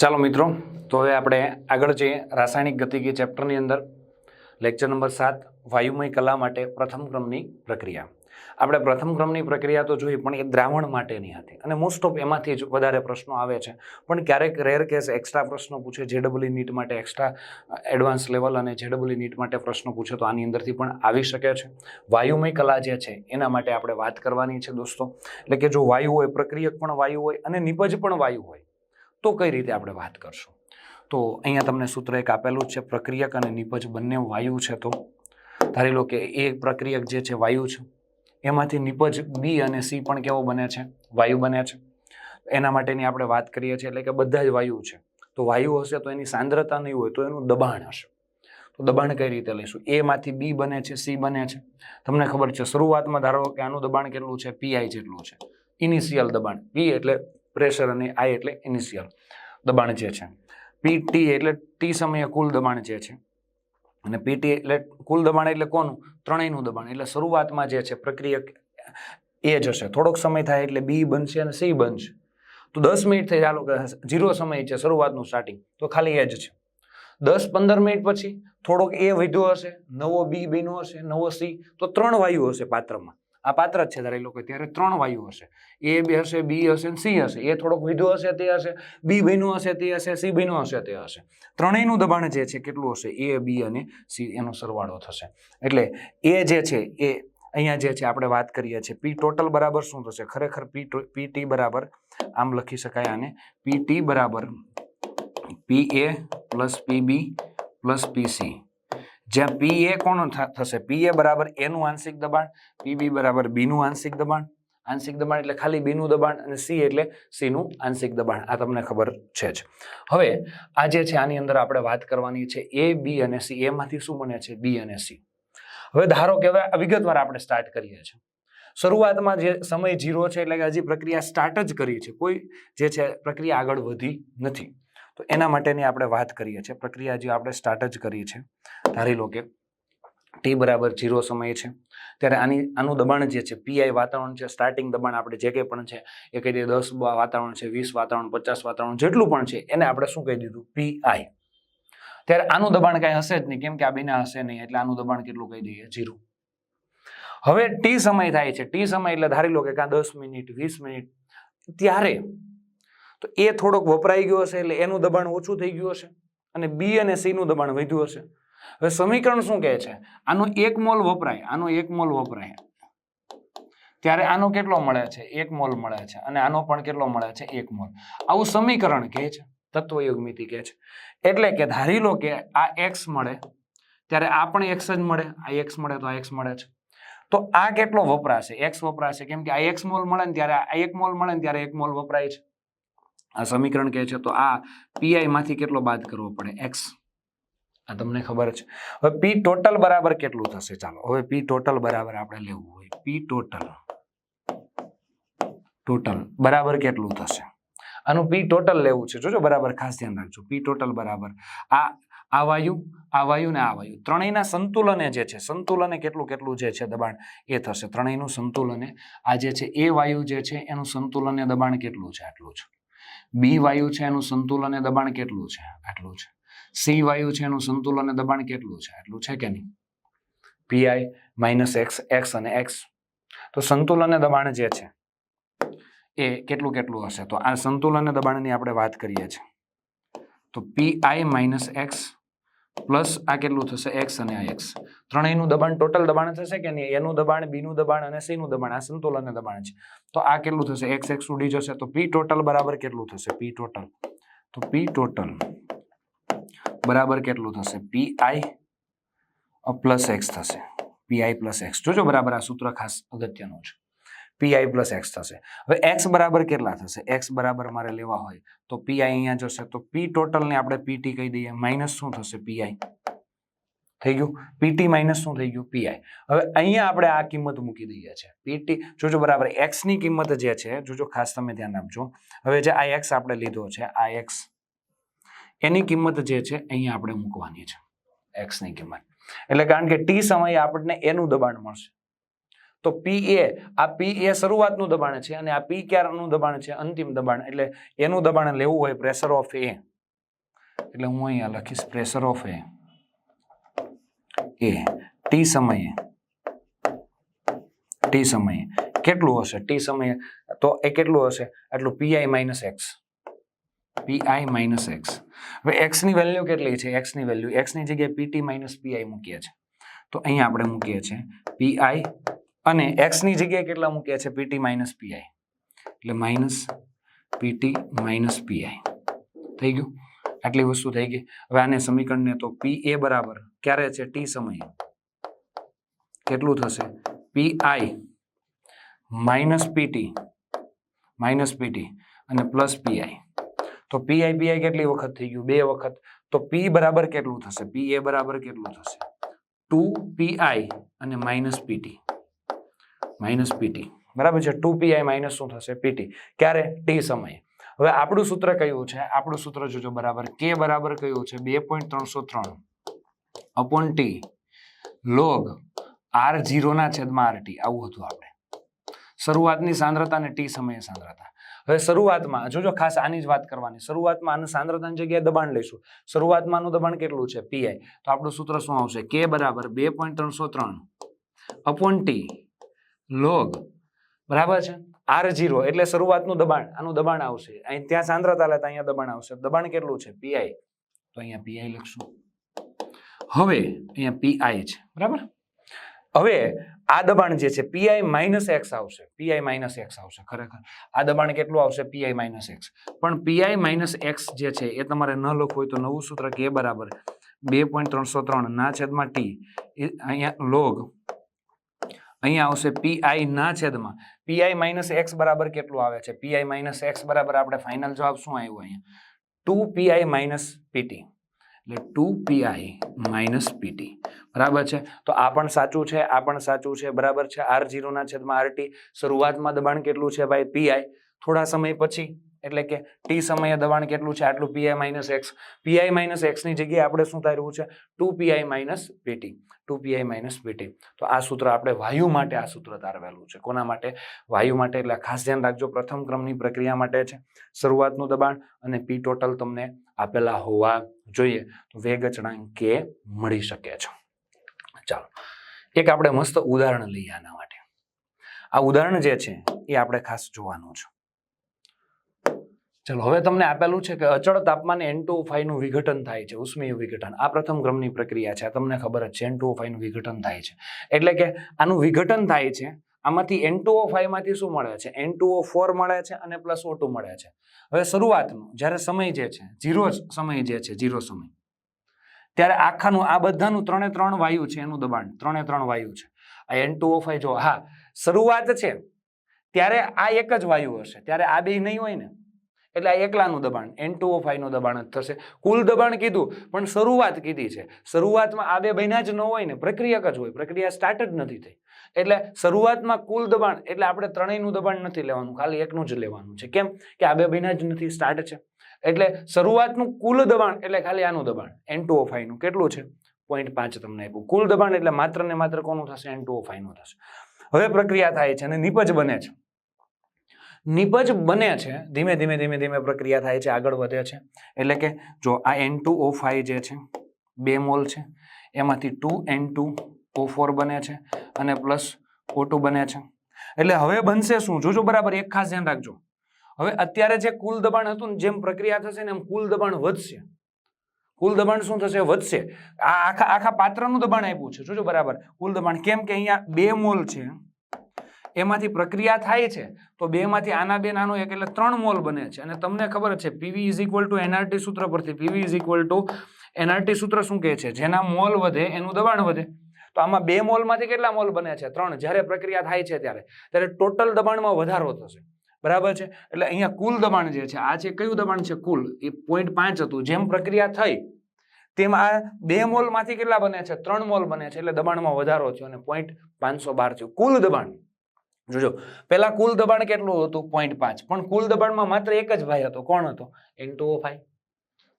ચાલો મિત્રો, તો હવે આપણે આગળ જઈએ રાસાયણિક ગતિકી ચેપ્ટરની અંદર. લેક્ચર નંબર સાત, વાયુમય કલા માટે પ્રથમ ક્રમની પ્રક્રિયા. આપણે પ્રથમ ક્રમની પ્રક્રિયા તો જોઈ, પણ એ દ્રાવણ માટેની હતી. અને મોસ્ટ ઓફ એમાંથી જ વધારે પ્રશ્નો આવે છે. પણ ક્યારેક રેર કેસ એક્સ્ટ્રા પ્રશ્નો પૂછે જેડબલી નીટ માટે એક્સ્ટ્રા એડવાન્સ લેવલ અને જેડબલી નીટ માટે પ્રશ્નો પૂછે, તો આની અંદરથી પણ આવી શકે છે. વાયુમય કલા જે છે, એના માટે આપણે વાત કરવાની છે દોસ્તો. એટલે કે જો વાયુ હોય, પ્રક્રિયક પણ વાયુ હોય અને નિપજ પણ વાયુ હોય, તો કઈ રીતે આપણે વાત કરશું? તો અહીંયા તમને સૂત્ર એક આપેલું જ છે, પ્રક્રિયક અને નિપજ બંને વાયુ છે તો. ધારી લો કે એ પ્રક્રિયક જે છે, વાયુ છે. એમાંથી નિપજ બી અને સી પણ કેવો બને છે? વાયુ બને છે. એના માટેની આપણે વાત કરીએ છીએ, એટલે કે બધા જ વાયુ છે. તો વાયુ હશે તો એની સાંદ્રતા નહીં હોય, તો એનું દબાણ હશે. તો દબાણ કઈ રીતે લઈશું? એ માંથી બી બને છે સી બને છે. તમને ખબર છે, શરૂઆતમાં ધારો કે આનું દબાણ કેટલું છે? પીઆઈ જેટલું છે. ઇનિશિયલ દબાણ. પી એટલે પ્રેશર અને આઈ એટલે ઇનિશિયલ દબાણ જે છે. પી ટી એટલે ટી સમયે કુલ દબાણ જે છે. અને પીટી એટલે કુલ દબાણ એટલે કોનું? ત્રણેયનું દબાણ. એટલે શરૂઆતમાં જે છે પ્રક્રિયક એ જ હશે. થોડોક સમય થાય એટલે બી બનશે અને સી બનશે. તો દસ મિનિટ થઈ, ચાલો કે ઝીરો સમય છે શરૂઆતનું સ્ટાર્ટિંગ તો ખાલી એ જ છે. દસ પંદર મિનિટ પછી થોડોક એ વધ્યો હશે, નવો બી બન્યો હશે, નવો સી. તો ત્રણ વાયુ હશે પાત્રમાં. આ પાત્ર જ છે ધારી લોકો ત્યારે ત્રણ વાયુ હશે. એ બી હશે બી હશે ને સી હશે. એ થોડોક વિધો હશે, તે હશે. બી બન્યું હશે, તે હશે. સી બન્યું હશે, તે હશે. ત્રણેયનું દબાણ જે છે કેટલું હશે? એ, બી અને સી એનો સરવાળો થશે. એટલે એ જે છે, એ અહીંયા જે છે આપણે વાત કરીએ છીએ, પી ટોટલ બરાબર શું થશે? ખરેખર પી પી ટી બરાબર, આમ લખી શકાય આને, પી ટી બરાબર, p a plus p b plus p c. જ્યાં પી એ કોણ થશે? પી એ બરાબર એનું આંશિક દબાણ પીબી બરાબર બીનું આંશિક દબાણ. આંશિક દબાણ એટલે ખાલી બીનું દબાણ અને સી એટલે સીનું આંશિક દબાણ. આ તમને ખબર છે જ. હવે, આ જે છે આની અંદર આપણે વાત કરવાની છે એ બી અને સી એમાંથી શું બને છે? બી અને સી હવે ધારો કે હવે વિગતવાર આપણે સ્ટાર્ટ કરીએ છીએ. શરૂઆતમાં જે સમય જીરો છે એટલે કે હજી પ્રક્રિયા સ્ટાર્ટ જ કરી છે. કોઈ જે છે પ્રક્રિયા આગળ વધી નથી. તો એના માટેની આપણે વાત કરીએ છીએ. પ્રક્રિયા જે આપણે સ્ટાર્ટ જ કરીએ છીએ, ધારી લો કે ટી બરાબર જીરો સમય છે, ત્યારે આની, આનું દબાણ જે છે પીઆઈ વાતાવરણ છે સ્ટાર્ટિંગ દબાણ આપણે જે કંઈ પણ છે, એ કહી દઈએ દસ વાતાવરણ છે, વીસ વાતાવરણ, પચાસ વાતાવરણ જેટલું પણ છે, એને આપણે શું કહી દીધું? પીઆઈ ત્યારે આનું દબાણ કાંઈ હશે જ નહીં, કેમ કે આ બેના હશે નહીં, એટલે આનું દબાણ કેટલું કહી દઈએ? જીરો હવે ટી સમય થાય છે. ટી સમય એટલે ધારી લો કે કાં દસ મિનિટ, વીસ મિનિટ, ત્યારે તો એ થોડોક વપરાઈ ગયો હશે એટલે એનું દબાણ ઓછું થઈ ગયું હશે અને બી અને સીનું દબાણ વધ્યું હશે. હવે સમીકરણ શું કહે છે? આનો એક મોલ વપરાય, આનો એક મોલ વપરાય. ત્યારે આનો કેટલો મળે છે? એક મોલ મળે છે અને આનો પણ કેટલો મળે છે? એક મોલ. આવું સમીકરણ કહે છે તત્વયુગમિતિ કહે છે. એટલે કે ધારી લો કે આ એક્સ મળે, ત્યારે આ પણ એક્સ જ મળે, આ એક્સ મળે તો આ એક્સ મળે છે. તો આ કેટલો વપરાશે? એક્સ વપરાશે. કેમ કે આ એક્સ મોલ મળે ને ત્યારે આ એક મોલ મળે ને ત્યારે એક મોલ વપરાય છે. આ સમીકરણ કહે છે, તો આ પીઆઈ માંથી કેટલો બાદ કરવો પડે? એક્સ આ તમને ખબર છે. હવે પી ટોટલ બરાબર કેટલું થશે? ચાલો, હવે પી ટોટલ બરાબર આપણે લેવું હોય. પી ટોટલ ટોટલ બરાબર કેટલું થશે? આનું પી ટોટલ લેવું છે. જોજો, બરાબર ખાસ ધ્યાન રાખજો. પી ટોટલ બરાબર. આ આ વાયુ આ વાયુ ને આ વાયુ. ત્રણેયના સંતુલને જે છે, સંતુલને કેટલું કેટલું જે છે દબાણ એ થશે. ત્રણેયનું સંતુલને આ જે છે, એ વાયુ જે છે, એનું સંતુલને દબાણ કેટલું છે? આટલું છે બી વાયુ છે એનું સંતુલન અને દબાણ કેટલું છે? આટલું છે. સી વાયુ છે એનું સંતુલન અને દબાણ કેટલું છે? આટલું છે કે નહીં? P i minus x x અને એક્સ તો સંતુલન અને દબાણ જે છે એ કેટલું કેટલું હશે? તો આ સંતુલન અને દબાણની આપણે વાત કરીએ છીએ. તો પીઆઈ માઇનસ એક્સ પ્લસ આ કેટલું થશે? એક્સ અને આ એક્સ. ત્રણેયનું દબાણ ટોટલ દબાણ થશે કે નહીં? એનું દબાણ, બીનું દબાણ અને સીનું દબાણ. આ સંતુલન દબાણ છે. તો આ કેટલું થશે? એક્સ એક્સ ઉડી જશે. તો પી ટોટલ બરાબર કેટલું થશે? P total. તો પી ટોટલ બરાબર કેટલું થશે? પી આઈ પ્લસ એક્સ થશે. P i plus x. જોજો બરાબર આ સૂત્ર ખાસ અગત્યનું છે. પી આઈ પ્લસ એક્સ થશે. હવે એક્સ બરાબર કેટલા થશે? એક્સ બરાબર મારે લેવા હોય તો પી આઈ અહીંયા જશે. તો પી ટોટલને આપણે પીટી કહી દઈએ. માઇનસ શું થશે? પીઆઈ થઈ ગયું? પીટી માઇનસ શું થઈ ગયું? પીઆઈ હવે અહીંયા આપણે આ કિંમત મૂકી દઈએ છીએ. પીટી જોજો બરાબર એક્સની કિંમત જે છે, જોજો ખાસ તમે ધ્યાન આપજો. હવે જે આ એક્સ આપણે લીધો છે, આ એક્સ એની કિંમત જે છે, અહીંયા આપણે મૂકવાની છે. એક્સની કિંમત. એટલે કારણ કે ટી સમયે આપણને એનું દબાણ મળશે. તો પી એ આ પી એ શરૂઆતનું દબાણ છે અને આ પી ક્યારનું દબાણ છે? અંતિમ દબાણ. એટલે એનું દબાણ લેવું હોય પ્રેશર ઓફ એ એટલે હું અહીંયા લખીશ pressure of a a t સમયે. ટી સમયે. કેટલું હશે? ટી સમયે. તો એ કેટલું હશે? આટલું p i minus x p i minus x હવે એક્સની વેલ્યુ કેટલી છે? એક્સની વેલ્યુ એક્સની જગ્યાએ પીટી માઇનસ પીઆઈ મૂકીએ છે. તો અહીંયા આપણે મૂકીએ છીએ પીઆઈ અને એક્સની જગ્યાએ કેટલા મૂક્યા છે? P t minus p i એટલે minus p t minus p i થઈ ગયું? આટલી વસ્તુ થઈ ગઈ. હવે આને સમીકરણને તો પી એ બરાબર ક્યારે છે? ટી સમયે. કેટલું થશે? P i minus p t minus p t અને પ્લસ પીઆઈ તો પીઆઈ પીઆઈ કેટલી વખત થઈ ગયું? બે વખત. તો પી બરાબર કેટલું થશે? પી એ બરાબર કેટલું થશે? ટુ પીઆઈ અને minus p t minus p t બરાબર છે? ટુ પીઆઈ માઇનસ શું થશે? પીટી ક્યારે? ટી સમયે. હવે આપણું સૂત્ર કયું છે? આપણું સૂત્ર જોજો બરાબર. કે બરાબર કયું છે? બે પોઈન્ટ ત્રણસો ત્રણ. અપોન ટી લોગ આર જીરોના છેદમાં આર ટી આવું હતું આપણે. શરૂઆતની સાંદ્રતા અને ટી સમયે સાંદ્રતા. હવે શરૂઆતમાં, જોજો ખાસ આની જ વાત કરવાની. શરૂઆતમાં આનું સાંદ્રતાની જગ્યાએ દબાણ લઈશું. શરૂઆતમાં આનું દબાણ કેટલું છે? પીઆઈ તો આપણું સૂત્ર શું આવશે? કે બરાબર બે પોઈન્ટ ત્રણસો ત્રણ. Upon t log. બરાબર છે? આર જીરો, એટલે શરૂઆતનું દબાણ, આનું દબાણ આવશે. અહીં ત્યાં સાંદ્રતા લેતા અહીંયા દબાણ આવશે. દબાણ કેટલું છે? પીઆઈ તો અહીંયા પીઆઈ લખશું. હવે અહીંયા પીઆઈ છે. બરાબર? હવે આ દબાણ જે છે પીઆઈ માઇનસ એક્સ આવશે. પીઆઈ માઇનસ એક્સ આવશે ખરેખર. આ દબાણ કેટલું આવશે? પીઆઈ માઇનસ એક્સ પણ પીઆઈ માઇનસ એક્સ જે છે, એ તમારે ન લખવું હોય તો નવું સૂત્ર કે બરાબર. બે પોઈન્ટ ત્રણસો ત્રણ, ના છેદમાં ટી અહીંયા લોગ. અહીંયા આવશે પીઆઈ ના છેદમાં. પીઆઈ માઇનસ એક્સ બરાબર કેટલું આવે છે? પીઆઈ માઇનસ એક્સ બરાબર આપણે ફાઇનલ જવાબ શું આવ્યું અહીંયા? Two p i minus p t એટલે two p i minus p t બરાબર છે? તો આ પણ સાચું છે, આ પણ સાચું છે, બરાબર છે? આર જીરોના છેદમાં આરટી શરૂઆતમાં દબાણ કેટલું છે ભાઈ? પીઆઈ થોડા સમય પછી એટલે કે ટી સમયે દબાણ કેટલું છે? આટલું p i minus x p i minus એક્સની જગ્યાએ આપણે શું રહ્યું છે? Two p i minus p t two p i minus p t તો આ સૂત્ર આપણે વાયુ માટે આ સૂત્ર તારવેલું છે. કોના માટે? વાયુ માટે. એટલે ખાસ ધ્યાન રાખજો. પ્રથમ ક્રમની પ્રક્રિયા માટે છે. શરૂઆતનું દબાણ અને પી ટોટલ તમને આપેલા હોવા જોઈએ. તો વેગ અચળાંક કે મળી શકે છે. ચાલો. એક આપણે મસ્ત ઉદાહરણ લઈએ આના માટે. આ ઉદાહરણ જે છે, એ આપણે ખાસ જોવાનું છે. ચલો, હવે તમને આપેલું છે કે અચળ તાપમાને એન ટુ ફાઈવનું વિઘટન થાય છે, ઉષ્મીય વિઘટન. આ પ્રથમ ક્રમની પ્રક્રિયા છે, આ તમને ખબર જ છે એન ટુ ફાઈવનું વિઘટન થાય છે. એટલે કે આનું વિઘટન થાય છે, આમાંથી એન ટુ ફાઈવમાંથી શું મળે છે? એન ટુ ફોર મળે છે અને પ્લસ ઓ ટુ મળે છે. હવે શરૂઆતનું, જ્યારે સમય જે છે, ઝીરો સમય જે છે, ઝીરો સમય. ત્યારે આખાનું, આ બધાનું ત્રણે ત્રણ વાયુ છે, એનું દબાણ, ત્રણે ત્રણ વાયુ છે. આ એન ટુ જો, હા, શરૂઆત છે, ત્યારે આ એક જ વાયુ હશે. ત્યારે આ બે નહીં હોય ને? એટલે આ એકલાનું દબાણ એન ટુ નું દબાણ જ થશે. કુલ દબાણ કીધું, પણ શરૂઆત કીધી છે. શરૂઆતમાં આ બે બન્યા જ ન હોય ને પ્રક્રિયા જ હોય. પ્રક્રિયા સ્ટાર્ટ જ નથી થઈ. એટલે શરૂઆતમાં કુલ દબાણ, એટલે આપણે ત્રણેયનું દબાણ નથી લેવાનું, ખાલી એકનું જ લેવાનું છે. કેમ? કે આ બે બન્યા જ નથી સ્ટાર્ટ છે. એટલે શરૂઆતનું કુલ દબાણ, એટલે ખાલી આનું દબાણ એન ટુ નું. કેટલું છે? પોઈન્ટ પાંચ તમને આપ્યું. કુલ દબાણ એટલે માત્ર ને માત્ર કોનું થશે? એન ટુ નું થશે. હવે પ્રક્રિયા થાય છે અને નિપજ બને છે. નિપજ બને છે, ધીમે ધીમે ધીમે ધીમે પ્રક્રિયા થાય છે, આગળ વધે છે. એટલે કે જો આ એન ટુ ઓ ફાઈવ જે છે, બે મોલ છે, એમાંથી two n two o four બને છે અને પ્લસ ઓ ટુ બને છે. એટલે હવે બનશે શું? જોજો બરાબર, એક ખાસ ધ્યાન રાખજો. હવે અત્યારે જે કુલ દબાણ હતું ને, જેમ પ્રક્રિયા થશે ને એમ કુલ દબાણ વધશે. કુલ દબાણ શું થશે? વધશે. આ આખા આખા પાત્રનું દબાણ આપ્યું છે. જોજો બરાબર. કુલ દબાણ કેમ કે અહીંયા બે મોલ છે. એમાંથી પ્રક્રિયા થાય છે, તો બેમાંથી આના બે નાનો એક એટલે ત્રણ મોલ બને છે. અને તમને ખબર છે PV is equal to NRT સૂત્ર પરથી PV is equal to NRT સૂત્ર શું કહે છે? જેના મોલ વધે, એનું દબાણ વધે. તો આમાં બે મોલમાંથી કેટલા મોલ બને છે? ત્રણ. જ્યારે પ્રક્રિયા થાય છે ત્યારે. ત્યારે ટોટલ દબાણમાં વધારો થશે. બરાબર છે? એટલે અહીંયા કુલ દબાણ જે છે, આ છે કયું દબાણ છે? કુલ. એ પોઈન્ટ પાંચ હતું. જેમ પ્રક્રિયા થઈ, તેમાં બે મોલમાંથી કેટલા બને છે? ત્રણ મોલ બને છે. એટલે દબાણમાં વધારો થયો અને પોઈન્ટ પાંચસો બાર થયું. કુલ દબાણ. જોજો પેલા કુલ દબાણ કેટલું હતું? પોઈન્ટ પાંચ. પણ કુલ દબાણમાં માત્ર એક જ ભાઈ હતો. કોણ હતો? એન ટુ ફાઈવ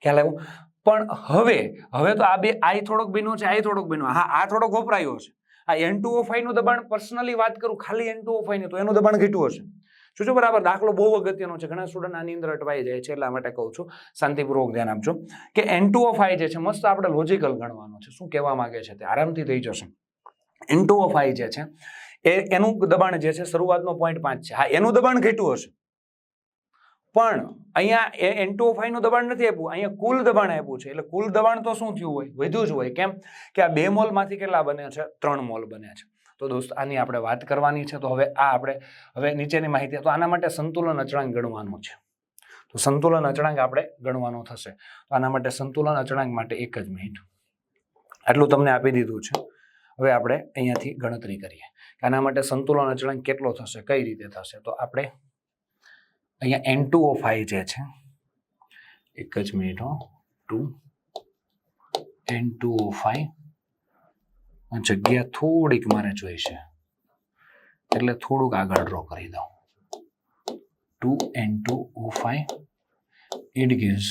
ખ્યાલ આવ્યો? પણ હવે હવે તો આ બે, આઈ થોડોક બીનો છે, આઈ થોડોક બીનો હા, આ થોડોક વપરાયો છે. આ એન ટુ ઓ ફાઈવનું દબાણ પર્સનલી વાત કરું, ખાલી એન ટુ ઓ તો એનું દબાણ ઘટ્યું હશે. શું છે બરાબર, દાખલો બહુ અગત્યનો છે. ઘણા સ્ટુડન્ટ આની અંદર અટવાઈ જાય છે, એટલા માટે કહું છું. શાંતિપૂર્વક ધ્યાન આપજો. કે એન ટુ ઓ ફાઈવ જે છે, મસ્ત આપણે લોજિકલ ગણવાનું છે. શું કહેવા માંગે છે તે? આરામથી થઈ જશે. એન ટુ ઓ જે છે એ એનું દબાણ જે છે શરૂઆતનો પોઈન્ટ પાંચ છે. હા, એનું દબાણ ઘટ્યું હશે. પણ અહીંયા એન ટુ નું દબાણ નથી આપ્યું, અહીંયા કુલ દબાણ આપ્યું છે. એટલે કુલ દબાણ તો શું થયું હોય? વધ્યું જ હોય. કેમ? કે આ બે મોલમાંથી કેટલા બન્યા છે? ત્રણ મોલ બન્યા છે. તો દોસ્ત, આની આપણે વાત કરવાની છે. તો હવે આ આપણે, હવે નીચેની માહિતી તો આના માટે સંતુલન અચળાંક ગણવાનું છે. તો સંતુલન અચળાંક આપણે ગણવાનો થશે. તો આના માટે સંતુલન અચળાંક માટે એક જ મિનિટ આટલું તમને આપી દીધું છે. હવે આપણે અહીંયાથી ગણતરી કરીએ કે આના માટે સંતુલન અચળાંક કેટલો થશે, કઈ રીતે થશે? તો આપણે અહીંયા એન ટુ ઓ ફાઈવ જે છે, એક જ મિનિટ હો two n two o five જગ્યા થોડીક મારે જોઈશે, એટલે થોડુંક આગળ ડ્રો કરી દઉં. Two n two o five it gives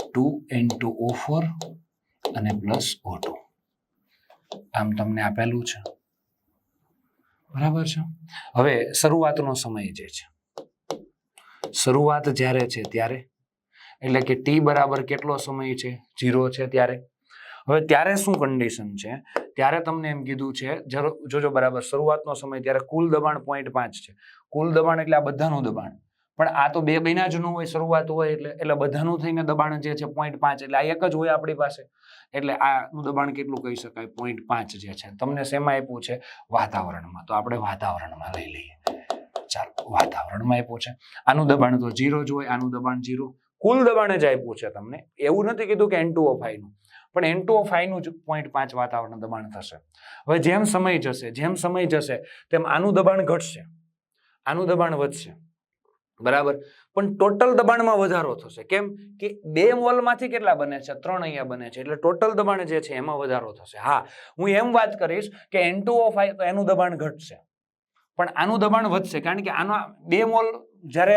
two n two o four અને પ્લસ ઓ ટુ આમ તમને આપેલું છે. બરાબર છે? હવે શરૂઆતનો સમય જે છે. શરૂઆત જ્યારે છે ત્યારે? એટલે કે ટી બરાબર કેટલો સમય છે? જીરો છે ત્યારે? હવે ત્યારે શું કન્ડિશન છે? ત્યારે તમને એમ કીધું છે જોજો બરાબર, શરૂઆતનો સમય ત્યારે કુલ દબાણ પોઈન્ટ પાંચ છે. કુલ દબાણ એટલે આ બધાનું દબાણ. પણ આ તો બે મહિના જ ન હોય, શરૂઆત હોય એટલે એટલે બધાનું થઈને દબાણ જે છે પોઈન્ટ પાંચ, એટલે આ એક જ હોય આપણી પાસે. એટલે આનું દબાણ કેટલું કહી શકાય? પોઈન્ટ પાંચ જે છે. તમને શેમાં આપ્યું છે? વાતાવરણમાં. તો આપણે વાતાવરણમાં લઈ લઈએ. ચાલો, વાતાવરણમાં આપ્યું છે. આનું દબાણ તો જીરો જ હોય, આનું દબાણ જીરો કુલ દબાણ જ આપ્યું છે તમને. એવું નથી કીધું કે એન ટુ ઓ નું. પણ એન ટુ ઓ નું જ પોઈન્ટ પાંચ વાતાવરણ દબાણ થશે. હવે જેમ સમય જશે, જેમ સમય જશે, તેમ આનું દબાણ ઘટશે. આનું દબાણ વધશે. બરાબર? પણ ટોટલ દબાણમાં વધારો થશે. કેમ કે બે મોલમાંથી કેટલા બને છે? ત્રણ અહીંયા બને છે. એટલે ટોટલ દબાણ જે છે એમાં વધારો થશે. હા, હું એમ વાત કરીશ કે એન ટુ ઓ ફાઈવ તો એનું દબાણ ઘટશે. પણ આનું દબાણ વધશે કારણ કે આના બે મોલ જ્યારે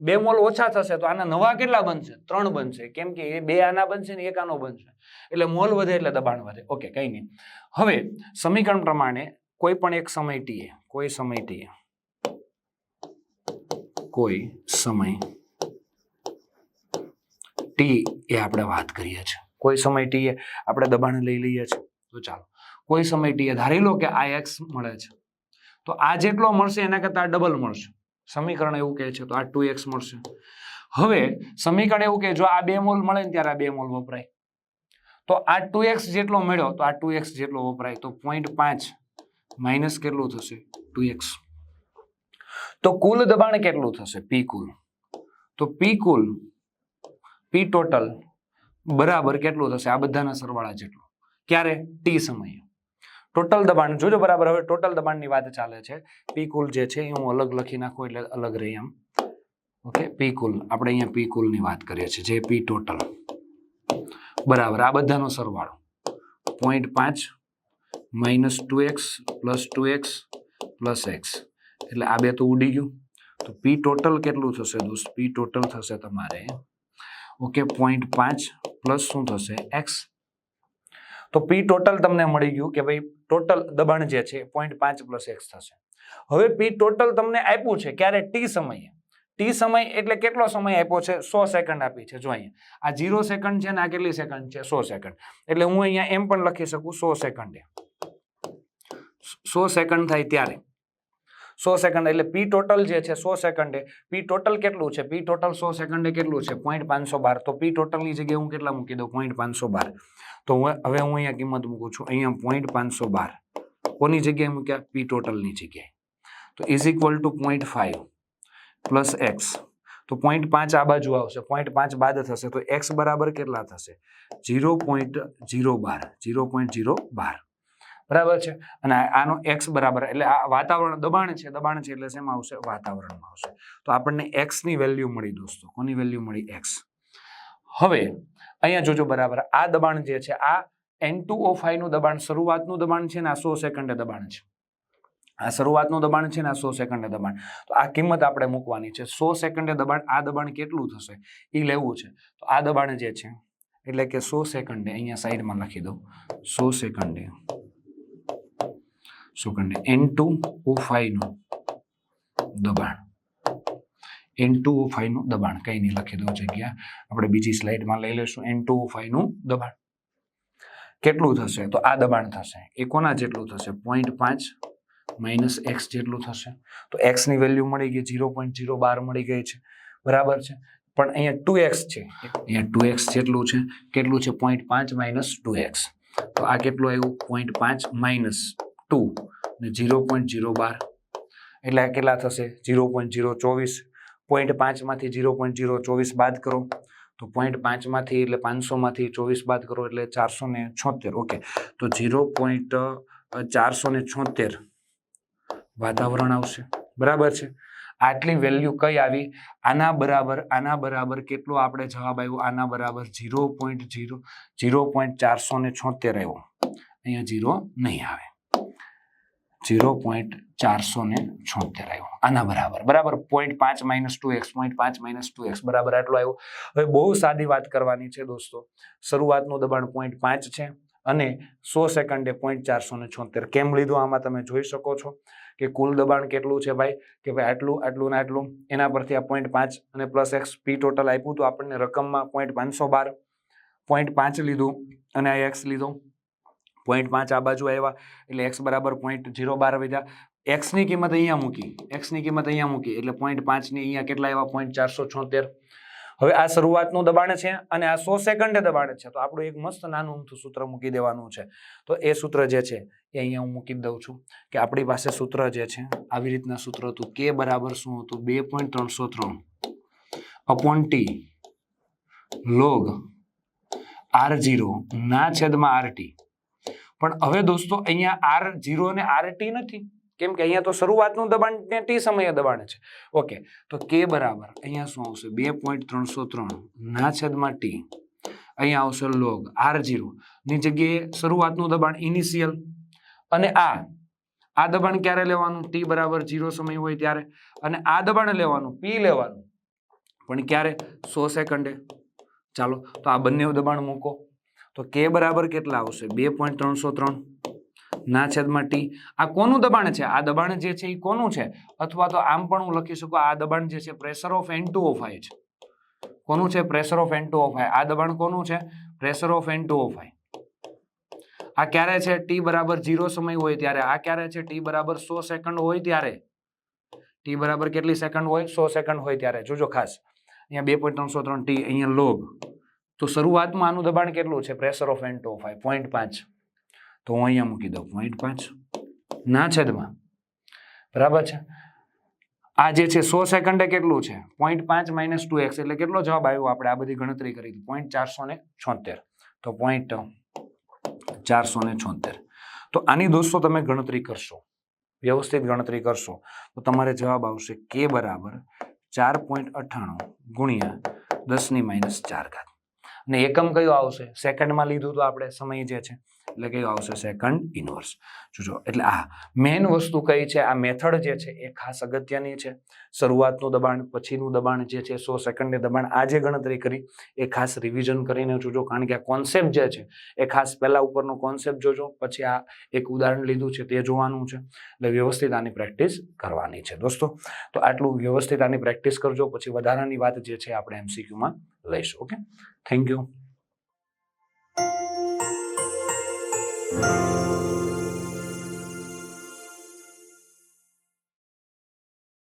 બે મોલ ઓછા થશે તો આના નવા કેટલા બનશે? ત્રણ બનશે. કેમ કે એ બે આના બનશે ને એક આનો બનશે. એટલે મોલ વધે એટલે દબાણ વધે. ઓકે, કંઈ નહીં. હવે, સમીકરણ પ્રમાણે કોઈ પણ એક સમય ટીએ કોઈ સમય ટીએ કોઈ સમય. ટી એ આપણે વાત કરીએ છીએ. કોઈ સમય ટી એ આપણે દબાણ લઈ લઈએ છીએ. તો ચાલો. કોઈ સમય ટીએ ધારી લો કે આ એક્સ મળે છે. તો આ જેટલો મળશે એના કરતાં ડબલ મળશે. સમીકરણ એવું કહે છે તો આ ટુ એક્સ મળશે. હવે સમીકરણ એવું કે જો આ બે મોલ મળે ને ત્યારે આ બે મોલ વપરાય. તો આ ટુ એક્સ જેટલો મળ્યો તો આ ટુ એક્સ જેટલો વપરાય. તો પોઈન્ટ પાંચ માઇનસ કેટલું થશે? ટુ એક્સ તો કુલ દબાણ કેટલું થશે? પી કુલ. તો પી કુલ પી ટોટલ બરાબર કેટલું થશે? આ બધાના સરવાળા જેટલું. ક્યારે? ટી સમયે. ટોટલ દબાણ જોજો બરાબર. હવે ટોટલ દબાણની વાત ચાલે છે. પી કુલ જે છે, એ હું અલગ લખી નાખું એટલે અલગ રહી એમ. ઓકે પી કુલ. આપણે અહીંયા પી કુલની વાત કરીએ છીએ. જે પી ટોટલ બરાબર. આ બધાનો સરવાળો. પોઈન્ટ પાંચ minus two x plus two x plus x એટલે આ બે તો ઉડી ગયું. તો પી ટોટલ કેટલું થશે દોસ્ત? પી ટોટલ થશે તમારે ઓકે પોઈન્ટ પાંચ પ્લસ શું થશે? એક્સ તો પી ટોટલ તમને મળી ગયું કે ભાઈ ટોટલ દબાણ જે છે પોઈન્ટ પાંચ પ્લસ એક્સ થશે. હવે પી ટોટલ તમને આપ્યું છે ક્યારે? ટી સમયે. ટી સમય એટલે કેટલો સમય આપ્યો છે? સો સેકન્ડ આપી છે. જો અહીંયા. આ જીરો સેકન્ડ છે ને આ કેટલી સેકન્ડ છે? સો સેકન્ડ એટલે હું અહીંયા એમ પણ લખી શકું, સો સેકન્ડે સો સેકન્ડ થાય ત્યારે. સો સેકન્ડ, એટલે પી ટોટલ જે છે સો સેકન્ડે પી ટોટલ કેટલું છે? પી ટોટલ સો સેકન્ડે કેટલું છે? પોઈન્ટ પાંચસો બાર. તો પી ટોટલની જગ્યાએ હું કેટલા મૂકી દઉં? પોઈન્ટ પાંચસો બાર. તો હવે હું અહીંયા કિંમત મૂકું છું. અહીંયા પોઈન્ટ પાંચસો બાર. કોની જગ્યાએ મૂક્યા? પી ટોટલની જગ્યાએ. તો is equal to point five plus x તો પોઈન્ટ પાંચ આ બાજુ આવશે. પોઈન્ટ પાંચ બાદ થશે. તો એક્સ બરાબર કેટલા થશે? જીરો પોઈન્ટ જીરો બાર. ઝીરો પોઈન્ટ ઝીરો બાર. બરાબર છે? અને આનો એક્સ બરાબર એટલે આ વાતાવરણ દબાણ છે દબાણ છે એટલે શેમાં આવશે? વાતાવરણમાં આવશે. તો આપણને એક્સની વેલ્યુ મળી દોસ્તો. કોની વેલ્યુ મળી? એક્સ હવે અહીંયા જોજો બરાબર. આ દબાણ જે છે, આ એન ટુ ઓ નું દબાણ શરૂઆતનું દબાણ છે ને આ સો સેકન્ડે દબાણ છે. આ શરૂઆતનું દબાણ છે ને આ સો સેકન્ડે દબાણ. તો આ કિંમત આપણે મૂકવાની છે. સો સેકન્ડે દબાણ, આ દબાણ કેટલું થશે? એ લેવું છે. તો આ દબાણ જે છે, એટલે કે સો સેકન્ડે અહીંયા સાઈડમાં લખી દઉં. સો સેકન્ડે. શું કરીને? એન ટુ ઓ ફાઈવનું દબાણ. એન ટુ ઓ ફાઈવનું દબાણ. કંઈ નહીં, લખી દઉં જગ્યા. આપણે બીજી સ્લાઇડમાં લઈ લઈશું. એન ટુ ઓ ફાઈવનું દબાણ. કેટલું થશે? તો આ દબાણ થશે. એ કોના જેટલું થશે? પોઈન્ટ પાંચ માઇનસ એક્સ જેટલું થશે. તો એક્સની વેલ્યુ મળી ગઈ ઝીરો પોઈન્ટ ઝીરો બાર મળી ગઈ છે. બરાબર છે? પણ અહીંયા ટુ એક્સ છે. અહીંયા ટુ એક્સ જેટલું છે. કેટલું છે? પોઈન્ટ પાંચ માઇનસ ટુ એક્સ તો આ કેટલું આવ્યું? પોઈન્ટ પાંચ માઇનસ ટુ ને ઝીરો પોઈન્ટ ઝીરો બાર. એટલે કેટલા થશે? ઝીરો પોઈન્ટ ઝીરો ચોવીસ. પોઈન્ટ પાંચમાંથી ઝીરો પોઈન્ટ ઝીરો ચોવીસ બાદ કરો. તો પોઈન્ટ પાંચમાંથી એટલે પાંચસોમાંથી ચોવીસ બાદ કરો એટલે ચારસો ને છોતેર. ઓકે. તો ઝીરો પોઈન્ટ ચારસો ને છોતેર વાતાવરણ આવશે. બરાબર છે? આટલી વેલ્યુ કઈ આવી? આના બરાબર આના બરાબર કેટલો આપણે જવાબ આવ્યો આના બરાબર zero point zero zero point ચારસો ને છોતેર આવ્યો અહીંયા ઝીરો નહીં આવે. ઝીરો પોઈન્ટ ચારસો ને છોતેર આવ્યો. આના બરાબર. બરાબર? પોઈન્ટ પાંચ માઇનસ ટુ એક્સ પોઈન્ટ પાંચ માઇનસ ટુ એક્સ બરાબર આટલો આવ્યો. હવે બહુ સાદી વાત કરવાની છે દોસ્તો. શરૂઆતનું દબાણ પોઈન્ટ પાંચ છે અને સો સેકન્ડે પોઈન્ટ ચારસો ને છોતેર. કેમ લીધું? આમાં તમે જોઈ શકો છો કે કુલ દબાણ કેટલું છે ભાઈ? કે ભાઈ આટલું આટલું ને આટલું. એના પરથી આ પોઈન્ટ પાંચ અને પ્લસ એક્સ પી ટોટલ આપ્યું તો આપણને રકમમાં પોઈન્ટ પાંચસો બાર. પોઈન્ટ પાંચ લીધું અને આ એક્સ લીધો. પોઈન્ટ પાંચ આ બાજુ આવ્યા, એટલે એક્સ બરાબર પોઈન્ટ ઝીરો બાર વધ્યા. એક્સની કિંમત અહીંયા મૂકી એક્સની કિંમત અહીંયા મૂકી, એટલે પોઈન્ટ પાંચની અહીંયા કેટલા આવ્યા? પોઈન્ટ ચારસો છોતેર. હવે આ શરૂઆતનું દબાણ છે અને આ સો સેકન્ડે દબાણ છે. તો આપણું એક મસ્ત નાનું ઊંધું સૂત્ર મૂકી દેવાનું છે. તો એ સૂત્ર જે છે, એ અહીંયા હું મૂકી દઉં છું કે આપણી પાસે સૂત્ર જે છે, આવી રીતના સૂત્ર હતું. કે બરાબર શું હતું? બે પોઈન્ટ ત્રણસો ત્રણ. Upon t log r zero ના છેદમાં આર ટી પણ હવે દોસ્તો અહીંયા આર જીરો અને આર ટી નથી. કેમ કે અહીંયા તો શરૂઆતનું દબાણ ને ટી સમયે દબાણ છે. ઓકે તો કે બરાબર અહીંયા શું આવશે? બે પોઈન્ટ ત્રણસો ત્રણ. ના છેદમાં ટી અહીંયા આવશે લોગ આર જીરો ની જગ્યાએ શરૂઆતનું દબાણ ઇનિશિયલ અને આ આ દબાણ ક્યારે લેવાનું? ટી બરાબર જીરો સમય હોય ત્યારે. અને આ દબાણ લેવાનું પી લેવાનું. પણ ક્યારે? સો સેકન્ડે. ચાલો, તો આ બંને દબાણ મૂકો. તો કે બરાબર કેટલા આવશે? બે પોઈન્ટ ત્રણસો ત્રણ. ના છેદમાં ટી. આ કોનું દબાણ છે? આ દબાણ જે છે એ કોનું છે? અથવા તો આમ પણ હું લખી શકું, આ દબાણ જે છે pressure of n two of i છે. કોનું છે? Pressure of n two of i. આ દબાણ કોનું છે? Pressure of n two of i. આ ક્યારે છે? ટી બરાબર ઝીરો સમય હોય ત્યારે. આ ક્યારે છે? ટી બરાબર સો સેકન્ડ હોય ત્યારે. ટી બરાબર કેટલી સેકન્ડ હોય? સો સેકન્ડ હોય ત્યારે. જોજો ખાસ. અહીંયા બે પોઈન્ટ ત્રણસો ત્રણ ટી અહીંયા લોગ. તો શરૂઆતમાં આનું દબાણ કેટલું છે? Pressure of n two of i point પાંચ. તો હું અહીંયા મૂકી દઉં પોઈન્ટ પાંચ. ના છેદમાં બરાબર છે? આ જે છે, સો સેકન્ડે કેટલું છે? પોઈન્ટ પાંચ માઇનસ ટુ એક્સ એટલે કેટલો જવાબ આવ્યો આપણે? આ બધી ગણતરી કરી પોઈન્ટ ચારસો ને છોતેર. તો પોઈન્ટ ચારસો ને છોતેર. તો આની દોસ્તો તમે ગણતરી કરશો. વ્યવસ્થિત ગણતરી કરશો. તો તમારે જવાબ આવશે કે બરાબર ચાર પોઈન્ટ અઠ્ઠાણું ગુણ્યા દસની માઇનસ ચાર ઘાત. અને એકમ કયો આવશે? સેકન્ડમાં લીધું તો આપણે સમય જે છે એટલે કયું આવશે સેકન્ડ ઇનવર્સ જોજો, એટલે આ મેઇન વસ્તુ કઈ છે? આ મેથડ જે છે એ ખાસ અગત્યની છે. શરૂઆતનું દબાણ, પછીનું દબાણ જે છે, સો સેકન્ડની દબાણ, આ જે ગણતરી કરી, એ ખાસ રિવિઝન કરીને જોજો, કારણ કે આ કોન્સેપ્ટ જે છે, એ ખાસ પહેલાં ઉપરનો કોન્સેપ્ટ જોજો, પછી આ એક ઉદાહરણ લીધું છે, તે જોવાનું છે. એટલે વ્યવસ્થિત આની પ્રેક્ટિસ કરવાની છે, દોસ્તો. તો આટલું વ્યવસ્થિત આની પ્રેક્ટિસ કરજો, પછી વધારાની વાત જે છે, આપણે એમસીક્યુમાં લઈશું ઓકે થેન્ક યુ Música